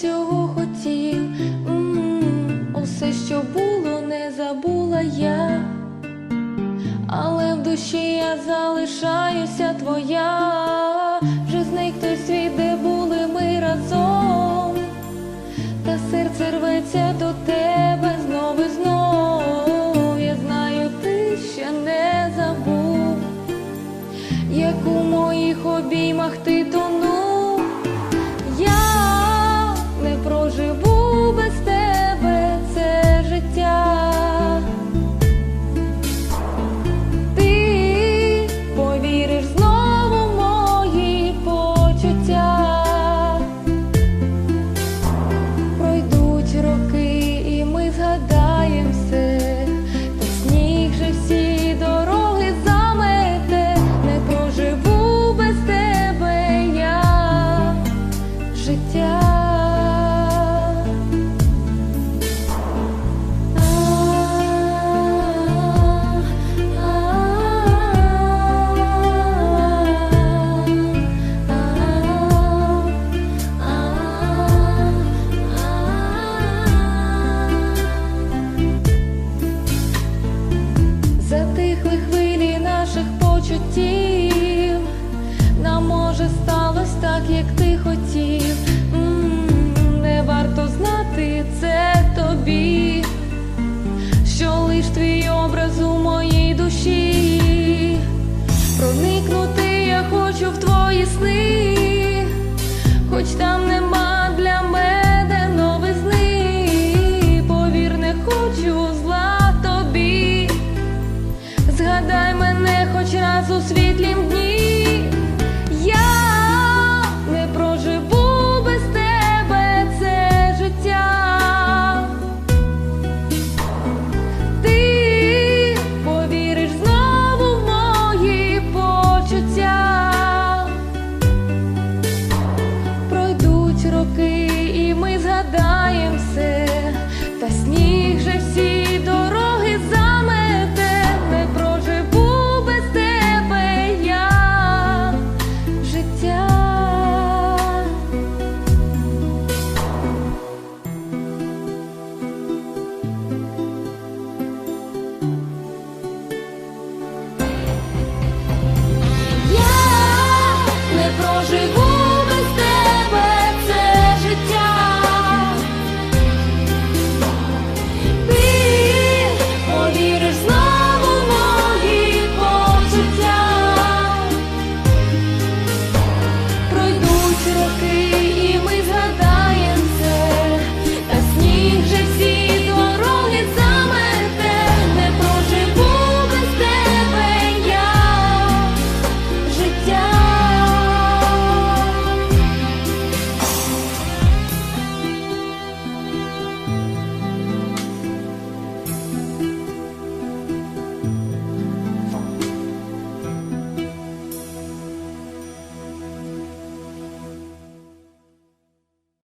цього хотів, М -м -м, усе, що було, не забула я, але в душі я залишаюся твоя, вже зник той світ, де були ми разом, та серце рветься до тебе знову і знов. Я знаю, ти ще не забув, як у моїх обіймах ти. Затихли хвилі наших почуттів. Нам може сталося так, як ти хотів. Не варто знати це тобі, що лиш твій образ у моїй душі. Проникнути я хочу в твої сни, хоч там нема для мене.